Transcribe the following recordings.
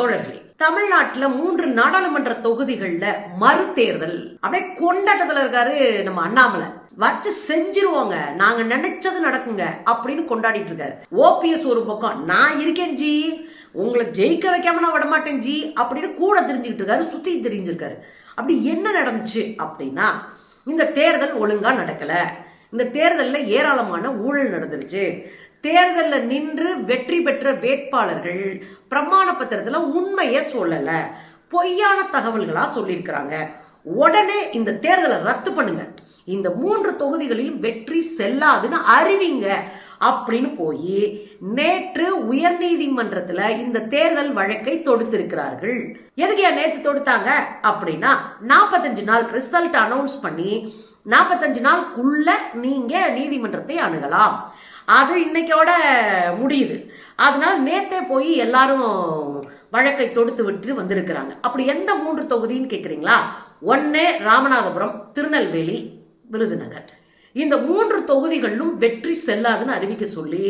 தோழர்களே தமிழ்நாட்டுல மூன்று நாடாளுமன்ற தொகுதிகள்ல மறுதேர்தல். அப்படியே கொண்டாட்டத்துல இருக்காரு நம்ம அண்ணாமலை. வச்சு செஞ்சிருவோங்க. நாங்க நினைச்சது நடக்குங்க அப்படின்னு கொண்டாடிட்டு இருக்காரு. ஓபிஎஸ் ஒரு பக்கம் நான் இருக்கேன் ஜி. உங்களை ஜெயிக்க வைக்காம நான் விடமாட்டேன் ஜி அப்படின்னு கூட தெரிஞ்சுக்கிட்டு இருக்காரு சுத்தி தெரிஞ்சிருக்காரு. அப்படி என்ன நடந்துச்சு அப்படின்னா இந்த தேர்தல் ஒழுங்கா நடக்கல. இந்த தேர்தலில் ஏராளமான ஊழல் நடந்துருச்சு. தேர்தலில் நின்று வெற்றி பெற்ற வேட்பாளர்கள் பிரமாண பத்திரத்தில் உண்மையை சொல்லலை. பொய்யான தகவல்களாக சொல்லியிருக்கிறாங்க. உடனே இந்த தேர்தலை ரத்து பண்ணுங்க. இந்த மூன்று தொகுதிகளிலும் வெற்றி செல்லாதுன்னு அறிவிங்க அப்படின்னு போய் நேற்று உயர் நீதிமன்றத்தில் இந்த தேர்தல் வழக்கை தொடுத்திருக்கிறார்கள். எதுக்கு ஏன் தொடுத்தாங்க? அப்படின்னா நாற்பத்தஞ்சு நாள் ரிசல்ட் அனௌன்ஸ் பண்ணி நாற்பத்தஞ்சு நாளுக்குள்ள நீங்க நீதிமன்றத்தை அணுகலாம். அது இன்னைக்கோட முடியுது. அதனால் நேத்தே போய் எல்லாரும் வழக்கை தொடுத்து விட்டு வந்திருக்கிறாங்க. அப்படி எந்த மூன்று தொகுதின்னு கேட்குறீங்களா ஒன்று ராமநாதபுரம் திருநெல்வேலி விருதுநகர். இந்த மூன்று தொகுதிகளிலும் வெற்றி செல்லாதுன்னு அறிவிக்க சொல்லி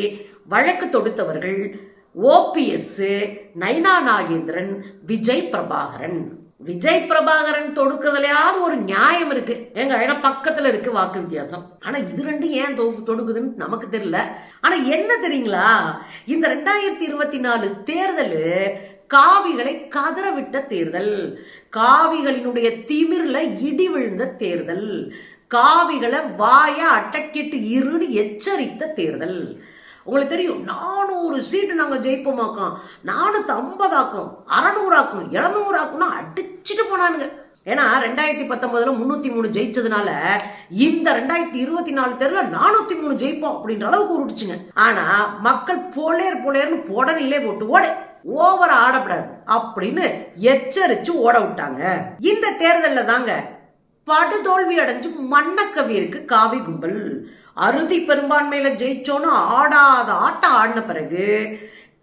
வழக்கு தொடுத்தவர்கள் ஓபிஎஸ் நைனா நாகேந்திரன் விஜய் பிரபாகரன். விஜய் பிரபாகரன் தொடுக்கிறதுலயாவது ஒரு நியாயம் இருக்கு. எங்க ஏன்னா பக்கத்துல இருக்கு வாக்கு வித்தியாசம். ஆனா இது ரெண்டும் ஏன் தொ- தொடுக்குதுன்னு நமக்கு தெரியல. ஆனா என்ன தெரியுங்களா? இந்த ரெண்டாயிரத்தி இருபத்தி நாலு தேர்தல் காவிகளை கதற விட்ட தேர்தல். காவிகளினுடைய திமிர்ல இடி விழுந்த தேர்தல். காவிகளை வாய அட்டக்கிட்டு இருன்னு எச்சரித்த தேர்தல். உங்களுக்கு தெரியும் நானூறு சீட்டு நாங்கள் ஜெயிப்போமாக்கோம். நானூற்றி ஐம்பதாக்கும் அறநூறாக்கும் எழுநூறாக்கும்னா அடிச்சுட்டு போனானுங்க. ஏன்னா ரெண்டாயிரத்தி பத்தொன்பதுல முன்னூத்தி மூணு ஜெயிச்சதுனால இந்த ரெண்டாயிரத்தி இருபத்தி நாலு தேர்தல நானூத்தி மூணு ஜெயிப்போம் அப்படின்ற அளவுக்கு உருட்டுச்சுங்க. ஆனா மக்கள் போலேர் போலேர்னு புடனிலே போட்டு ஓடு. ஓவர ஆடப்படாது அப்படின்னு எச்சரிச்சு ஓட விட்டாங்க. இந்த தேர்தல்ல தாங்க படுதோல்வி அடைஞ்சு மன்னக்கவியருக்கு காவி கும்பல். அறுதி பெரும்பான்மையில ஜெயிச்சோன்னு ஆடாத ஆட்டம் ஆடின பிறகு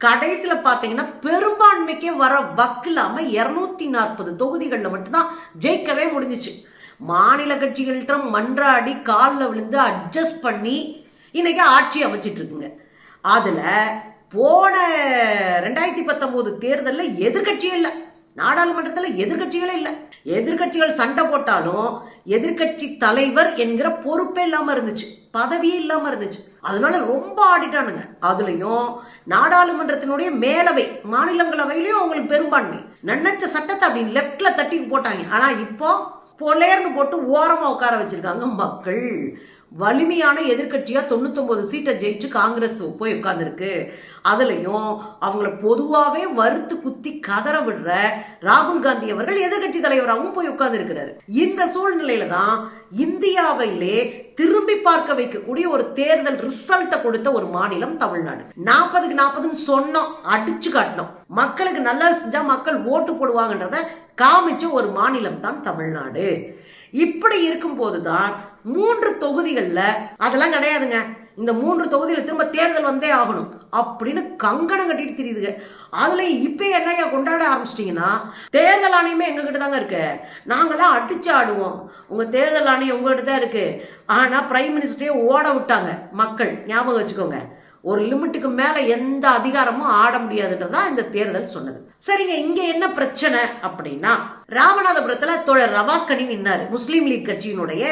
கடைசியில் பார்த்தீங்கன்னா பெரும்பான்மைக்கே வர வக்கில்லாமல் இரநூத்தி நாற்பது தொகுதிகளில் மட்டும்தான் ஜெயிக்கவே முடிஞ்சிச்சு. மாநில கட்சிகள்கிட்ட மன்றாடி காலில் விழுந்து அட்ஜஸ்ட் பண்ணி இன்னைக்கு ஆட்சி அமைச்சிட்டு இருக்குங்க. அதில் போன ரெண்டாயிரத்தி பத்தொம்போது தேர்தலில் எதிர்கட்சியே இல்லை. நாடாளுமன்றத்தில் எதிர்க்கட்சிகளே இல்லை. எதிர்க்கட்சிகள் சண்டை போட்டாலும் எதிர்க்கட்சி தலைவர் என்கிற பொறுப்பே இல்லாமல் இருந்துச்சு. பதவியே இல்லாமல் இருந்துச்சு. அதனால ரொம்ப ஆடிட்டானுங்க. அதுலேயும் நாடாளுமன்றத்தினுடைய மேலவை மாநிலங்களவையிலையும் அவங்களுக்கு பெரும்பான்மை. நினைச்ச சட்டத்தை அப்படி லெஃப்டில் தட்டி போட்டாங்க. ஆனால் இப்போ பொலேர்னு போட்டு ஓரமாக உட்கார வச்சுருக்காங்க மக்கள். வலிமையான எதிர்கட்சியாக தொண்ணூத்தொம்பது சீட்டை ஜெயிச்சு காங்கிரஸ் போய் உட்காந்துருக்கு அதுலேயும் அவங்கள பொதுவாகவே வறுத்து குத்தி கதற விடுற ராகுல் காந்தி அவர்கள் எதிர்க்கட்சி தலைவராகவும் போய் உட்காந்துருக்கிறார் இந்த சூழ்நிலையில தான் இந்தியாவிலே திரும்பி பார்க்க வைக்கக்கூடிய ஒரு தேர்தல் ரிசல்ட்டை கொடுத்த ஒரு மாநிலம் தமிழ்நாடு. நாற்பதுக்கு நாற்பதுன்னு சொன்னோம் அடிச்சு காட்டினோம். மக்களுக்கு நல்லா செஞ்சா மக்கள் ஓட்டு போடுவாங்கன்றத காமிச்ச ஒரு மாநிலம் தான் தமிழ்நாடு. இப்படி இருக்கும்போது தான் மூன்று தொகுதிகளில் அதெல்லாம் கிடையாதுங்க. இந்த மூன்று தொகுதியில் திரும்ப தேர்தல் வந்தே ஆகணும் அப்படின்னு கங்கணம் கட்டிட்டு தெரியுதுங்க. அதுல இப்போ என்னையா கொண்டாட ஆரம்பிச்சிட்டிங்கன்னா தேர்தல் ஆணையமே எங்ககிட்ட தாங்க இருக்கு. நாங்களாம் அடிச்சு ஆடுவோம். உங்க தேர்தல் ஆணையம் உங்ககிட்ட தான் இருக்கு. ஆனா பிரைம் மினிஸ்டரே ஓட விட்டாங்க மக்கள். ஞாபகம் வச்சுக்கோங்க. ஒரு லிமிட்டுக்கு மேலே எந்த அதிகாரமும் ஆட முடியாதுன்றதா இந்த தேர்தல் சொன்னது. சரிங்க இங்கே என்ன பிரச்சனை அப்படின்னா ராமநாதபுரத்தில் தோழர் ரவாஸ்கனி நின்னார். முஸ்லீம் லீக் கட்சியினுடைய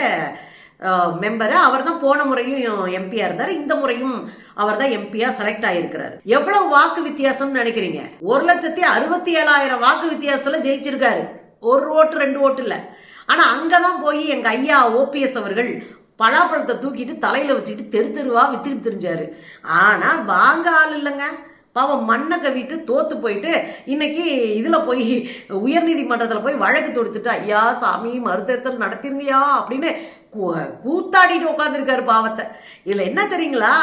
மெம்பர். அவர் தான் போன முறையும் எம்பியா இருந்தார். இந்த முறையும் அவர் தான் எம்பியா செலக்ட் ஆயிருக்கிறாரு. எவ்வளவு வாக்கு வித்தியாசம்னு நினைக்கிறீங்க? ஒரு லட்சத்தி அறுபத்தி ஏழாயிரம் வாக்கு வித்தியாசத்துல ஜெயிச்சிருக்காரு. ஒரு ஓட்டு ரெண்டு ஓட்டு இல்லை. ஆனால் அங்கே தான் போய் எங்கள் ஐயா ஓபிஎஸ் அவர்கள் பலாப்பழத்தை தூக்கிட்டு தலையில் வச்சுட்டு தெரு தெருவா வித்துட்டு தெரிஞ்சாரு. ஆனால் வாங்க ஆள் இல்லைங்க. பாவம் மண்ணை கவிட்டு தோத்து போயிட்டு இன்னைக்கு இதில் போய் உயர்நீதிமன்றத்தில் போய் வழக்கு தொடுத்துட்டு ஐயா சாமி மறுதேர்தல் நடத்திருங்கயா அப்படின்னு கூத்தாடிட்டு உட்காந்துருக்காரு பாவத்தை. இதில் என்ன தெரியுங்களா?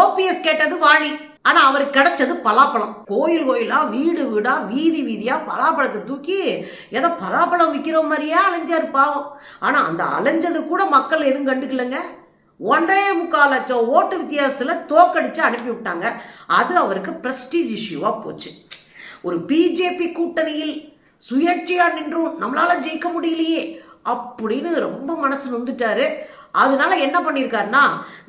ஓபிஎஸ் கேட்டது வாழி ஆனா அவருக்கு கிடைச்சது பலாப்பழம். கோயில் கோயிலா வீடு வீடா வீதி வீதியா பலாப்பழத்தை தூக்கி ஏதோ பலாப்பழம் விற்கிற மாதிரியே அலைஞ்சார் பாவம். ஆனா அந்த அலைஞ்சது கூட மக்கள் எதுவும் கண்டுக்கலங்க. ஒன்றே முக்கால் லட்சம் ஓட்டு வித்தியாசத்தில் தோக்கடிச்சு அனுப்பி விட்டாங்க. அது அவருக்கு பிரஸ்டீஜ் இஷ்யூவாக போச்சு. ஒரு பிஜேபி கூட்டணியில் சுயேட்சையாக நின்றும் நம்மளால் ஜெயிக்க முடியலையே அப்படின்னு ரொம்ப மனசு நொந்துட்டாரு. அதனால என்ன பண்ணியிருக்காருன்னா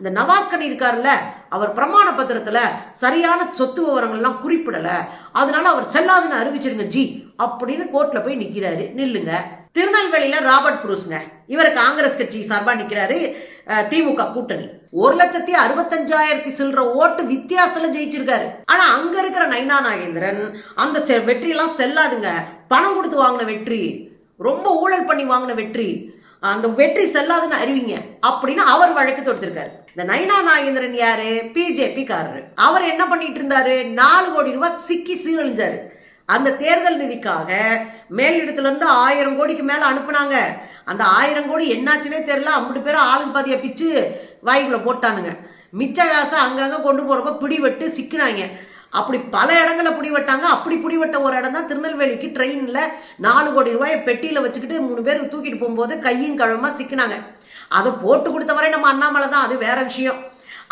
இந்த நவாஸ்கனி இருக்கார்ல அவர் பிரமாண பத்திரத்தில் சரியான சொத்து விவரங்கள்லாம் குறிப்பிடலை. அதனால அவர் செல்லாதுன்னு அறிவிச்சிருங்க ஜி அப்படின்னு கோர்ட்டில் போய் நிற்கிறாரு நில்லுங்க. திருநெல்வேலியில் ராபர்ட் புரூஸ்ங்க. இவர் காங்கிரஸ் கட்சி சார்பாக நிற்கிறாரு திமுக கூட்டணி. ஒரு லட்சத்தி அறுபத்தஞ்சாயிரத்தி சில்லற ஓட்டு வித்தியாசத்தில் ஜெயிச்சிருக்காரு. ஆனால் அங்கே இருக்கிற நைனா நாகேந்திரன் அந்த செ- வெற்றியெல்லாம் செல்லாதுங்க. பணம் கொடுத்து வாங்கின வெற்றி ரொம்ப ஊழல் பண்ணி வாங்கின வெற்றி. அந்த வெற்றி செல்லாதுன்னு அறிவிங்க. அப்படின்னு அவர் வழக்கு தொடுத்திருக்காரு. இந்த நைனா நாகேந்திரன் யாரு? பிஜேபி காரரு அவர் என்ன பண்ணிட்டு இருந்தாரு நாலு கோடி ரூபாய் சிக்கி சீரழிஞ்சாரு. அந்த தேர்தல் நிதிக்காக மேலிடத்துல இருந்து ஆயிரம் கோடிக்கு மேல அனுப்புனாங்க. அந்த ஆயிரம் கோடி என்னாச்சுன்னே தெரியல. ஐம்பது பேரும் ஆளுக்கு பாதியா பிச்சு வாய்க்குள்ள போட்டானுங்க. மிச்ச காசை அங்கங்க கொண்டு போறப்ப பிடிவெட்டு சிக்கினாங்க. அப்படி பல இடங்களில் பிடிவட்டாங்க அப்படி பிடிவட்ட ஒரு இடம் தான் திருநெல்வேலிக்கு ட்ரெயினில் நாலு கோடி ரூபாயை பெட்டியில் வச்சுக்கிட்டு மூணு பேர் தூக்கிட்டு போகும்போது கையும் கழுவமாக சிக்கினாங்க. அதை போட்டு கொடுத்த வரை நம்ம அண்ணாமலை தான். அது வேற விஷயம்.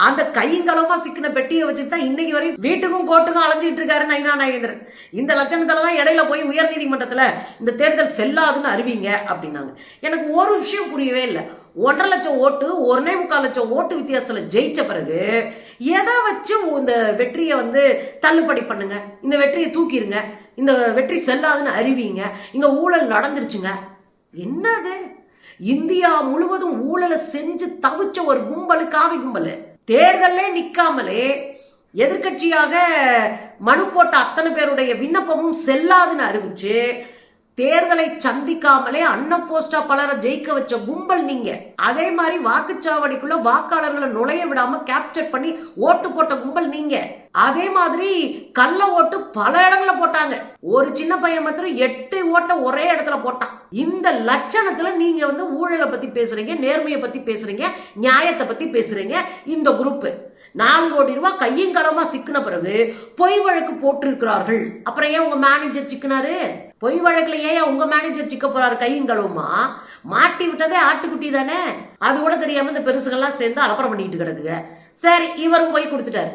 அந்த கையங்கலமா சிக்கின பெட்டியை வச்சுட்டு தான் இன்னைக்கு வரையும் வீட்டுக்கும் கோர்ட்டுக்கும் அலைஞ்சிட்டு இருக்காரு நயனா நாகேந்திரன். இந்த லட்சணத்துல தான் இடையில போய் உயர் நீதிமன்றத்துல இந்த தேர்தல் செல்லாதுன்னு அறிவிங்க அப்படின்னாங்க. எனக்கு ஒரு விஷயம் புரியவே இல்லை. ஒன்றரை லட்சம் ஓட்டு ஒன்னே முக்கால் லட்சம் ஓட்டு வித்தியாசத்தில் ஜெயிச்ச பிறகு எதை வச்சு இந்த வெற்றியை வந்து தள்ளுபடி பண்ணுங்க? இந்த வெற்றியை தூக்கிடுங்க இந்த வெற்றி செல்லாதுன்னு அறிவிங்க. இங்கே ஊழல் நடந்துருச்சுங்க. என்னது? இந்தியா முழுவதும் ஊழலை செஞ்சு தவிச்ச ஒரு கும்பலு காவி கும்பலு. தேர்தலே நிற்காமலே எதிர்க்கட்சியாக மனு போட்ட அத்தனை பேருடைய விண்ணப்பமும் செல்லாதுன்னு அறிவிச்சு தேர்தலை சந்திக்காமலே அன்ன போஸ்டா பலரை ஜெயிக்க வச்ச கும்பல் நீங்க. அதே மாதிரி வாக்குச்சாவடிக்குள்ள வாக்காளர்களை நுழைய விடாம கேப்சர் பண்ணி ஓட்டு போட்ட கும்பல் நீங்க. அதே மாதிரி கள்ள ஓட்டு பல இடங்கள போட்டாங்க. ஒரு சின்ன பையன் மாத்திரம் எட்டு ஓட்ட ஒரே இடத்துல போட்டான். இந்த லட்சணத்துல நீங்க வந்து ஊழலை பத்தி பேசுறீங்க நேர்மையை பத்தி பேசுறீங்க நியாயத்தை பத்தி பேசுறீங்க இந்த குரூப்பு நாலு கோடி ரூபாய் கையும் சிக்கின பிறகு பொய் வழக்கு போட்டிருக்கிறார்கள். அப்புறம் ஏன் உங்க மேனேஜர் சிக்கினாரு? பொய் வழக்குல ஏன் உங்க மேனேஜர் சிக்க போறாரு கையும் களவுமா? மாட்டி விட்டதே ஆட்டுக்குட்டி தானே? அது கூட தெரியாம இந்த பெருசுகள்லாம் சேர்ந்து அலப்பறம் பண்ணிட்டு கிடக்குங்க. சரி இவரும் போய் கொடுத்துட்டாரு.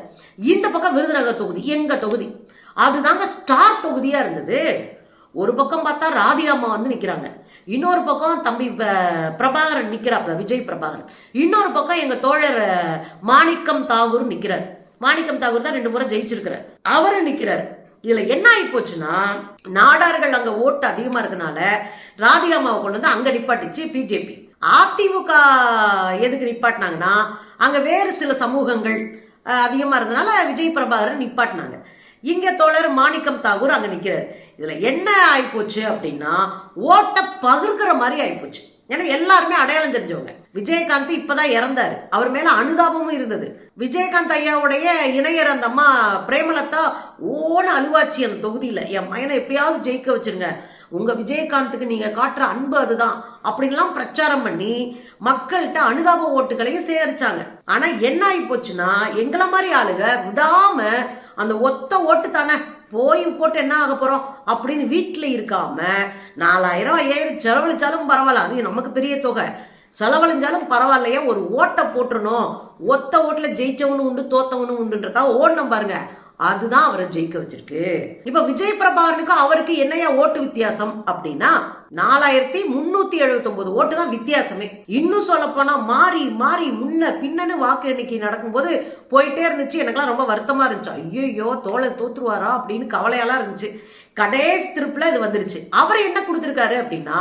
இந்த பக்கம் விருதுநகர் தொகுதி எங்க தொகுதி? அதுதாங்க ஸ்டார் தொகுதியா இருந்தது. ஒரு பக்கம் பார்த்தா ராதிகாம்மா வந்து நிக்கிறாங்க. இன்னொரு பக்கம் தம்பி ப- பிரபாகரன் நிற்கிறாப்ல விஜய் பிரபாகரன். இன்னொரு பக்கம் எங்கள் தோழர் மாணிக்கம் தாகூர் நிற்கிறார் மாணிக்கம் தாகூர் தான் ரெண்டு முறை ஜெயிச்சிருக்கிறார். அவரு நிற்கிறார் இதில் என்ன ஆகி போச்சுன்னா நாடார்கள் அங்கே ஓட்டு அதிகமாக இருக்கனால ராதிகாமாவை கொண்டு வந்து அங்கே நிப்பாட்டிச்சு பிஜேபி. அதிமுக எதுக்கு நிப்பாட்டினாங்கன்னா அங்கே வேறு சில சமூகங்கள் அதிகமாக இருந்தனால விஜய் பிரபாகரன் நிப்பாட்டினாங்க. இங்கே தோழர் மாணிக்கம் தாகூர் அங்கே நிற்கிறார் இதில் என்ன ஆகிப்போச்சு அப்படின்னா ஓட்டை பகிர்கிற மாதிரி ஆகிப்போச்சு ஏன்னா எல்லாருமே அடையாளம் தெரிஞ்சவங்க. விஜயகாந்த் இப்பதான் இறந்தாரு. அவர் மேல அனுதாபமும் இருந்தது. விஜயகாந்த் ஐயாவுடைய இணையர் அந்த அம்மா பிரேமலதா ஓன அழுவாச்சி அந்த தொகுதியில. என் பையனை எப்படியாவது ஜெயிக்க வச்சிருங்க. உங்க விஜயகாந்துக்கு நீங்க காட்டுற அன்பு அதுதான். அப்படின்லாம் பிரச்சாரம் பண்ணி மக்கள்கிட்ட அனுதாப ஓட்டுகளையும் சேகரிச்சாங்க. ஆனா என்ன ஆகி போச்சுன்னா எங்களை மாதிரி ஆளுங்க விடாம அந்த ஒத்த ஓட்டு தானே? போய் போட்டு என்ன ஆக போகிறோம் அப்படின்னு வீட்டில் இருக்காம நாலாயிரம் ஐயாயிரம் செலவழிச்சாலும் பரவாயில்ல. அது நமக்கு பெரிய தொகை. செலவழிஞ்சாலும் பரவாயில்லையே. ஒரு ஓட்டை போட்டுறணும். ஒத்த ஓட்டில் ஜெயிச்சவனும் உண்டு தோத்தவனும் உண்டுன்றக்கா ஓடணும் பாருங்க. அதுதான் அவரை ஜெயிக்க வச்சிருக்கு. இப்ப விஜய் பிரபாகரனுக்கும் அவருக்கு என்னையா ஓட்டு வித்தியாசம் அப்படின்னா நாலாயிரத்தி முன்னூத்தி எழுபத்தி ஒன்பது ஓட்டு தான் வித்தியாசமே. இன்னும் சொல்ல போனா மாறி மாறி முன்ன பின்னன்னு வாக்கு எண்ணிக்கை நடக்கும்போது போயிட்டே இருந்துச்சு. எனக்குலாம் ரொம்ப வருத்தமா இருந்துச்சு. ஐயோ தோலை தோத்துருவாரா அப்படின்னு கவலையெல்லாம் இருந்துச்சு. கடைசி திருப்பில் இது வந்துருச்சு. அவர் என்ன கொடுத்துருக்காரு அப்படின்னா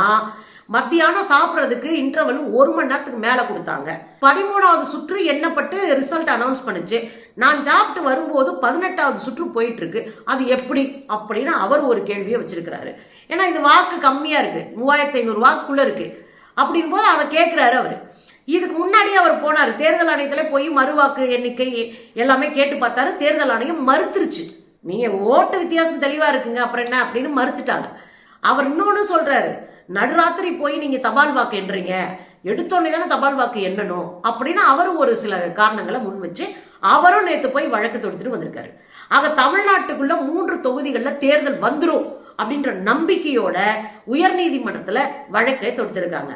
மத்தியானம் சாப்பிட்றதுக்கு இன்டர்வல் ஒரு மணி நேரத்துக்கு மேலே கொடுத்தாங்க. பதிமூணாவது சுற்று எண்ணப்பட்டு ரிசல்ட் அனௌன்ஸ் பண்ணுச்சு. நான் சாப்பிட்டு வரும்போது பதினெட்டாவது சுற்று போயிட்டு இருக்கு அது எப்படி? அப்படின்னு அவர் ஒரு கேள்வியை வச்சிருக்கிறாரு. ஏன்னா இது வாக்கு கம்மியா இருக்கு. மூவாயிரத்தி ஐநூறு வாக்குக்குள்ள இருக்கு. அப்படின் போது அதை கேட்குறாரு அவர். இதுக்கு முன்னாடி அவர் போனார். தேர்தல் ஆணையத்தில் போய் மறுவாக்கு எண்ணிக்கை எல்லாமே கேட்டு பார்த்தாரு. தேர்தல் ஆணையம் மறுத்துருச்சு. நீங்கள் ஓட்டு வித்தியாசம் தெளிவாக இருக்குங்க. அப்புறம் என்ன? அப்படின்னு மறுத்துட்டாங்க. அவர் இன்னொன்று சொல்கிறாரு நடுராத்திரி போய் நீங்கள் தபால் வாக்கு எண்றீங்க எடுத்தோடனே தானே தபால் வாக்கு எண்ணணும். அப்படின்னு அவரும் ஒரு சில காரணங்களை முன் வச்சு அவரும் நேற்று போய் வழக்கு தொடுத்துட்டு வந்திருக்காரு. ஆக தமிழ்நாட்டுக்குள்ள மூன்று தொகுதிகளில் தேர்தல் வந்துடும் அப்படின்ற நம்பிக்கையோட உயர்நீதிமன்றத்தில் வழக்கை தொடுத்திருக்காங்க.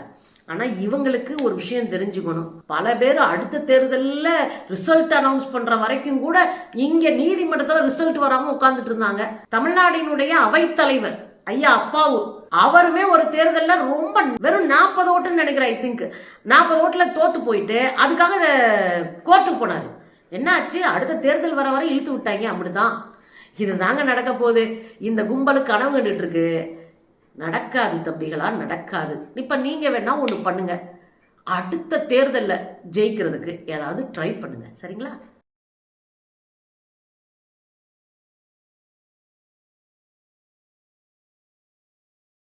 ஆனால் இவங்களுக்கு ஒரு விஷயம் தெரிஞ்சுக்கணும். பல பேர் அடுத்த தேர்தலில் ரிசல்ட் அனௌன்ஸ் பண்ணுற வரைக்கும் கூட இங்கே நீதிமன்றத்தில் ரிசல்ட் வராமல் உட்காந்துட்டு இருந்தாங்க. தமிழ்நாடினுடைய அவைத்தலைவர் ஐயா அப்பாவு அவருமே ஒரு தேர்தலில் ரொம்ப வெறும் நாற்பது ஓட்டுன்னு நினைக்கிறேன் ஐ திங்க் நாற்பது ஓட்டில் தோத்து போயிட்டு அதுக்காக கோர்ட்டுக்கு போனாரு. என்னாச்சு? அடுத்த தேர்தல் வர வரை இழுத்து விட்டாங்க அப்படிதான். இதுதாங்க நடக்க போகுது. இந்த கும்பலுக்கு கனவு கண்டுட்டு இருக்கு. நடக்காது தம்பிகளா நடக்காது. இப்ப நீங்க வேணா ஒன்று பண்ணுங்க. அடுத்த தேர்தலில் ஜெயிக்கிறதுக்கு ஏதாவது ட்ரை பண்ணுங்க. சரிங்களா?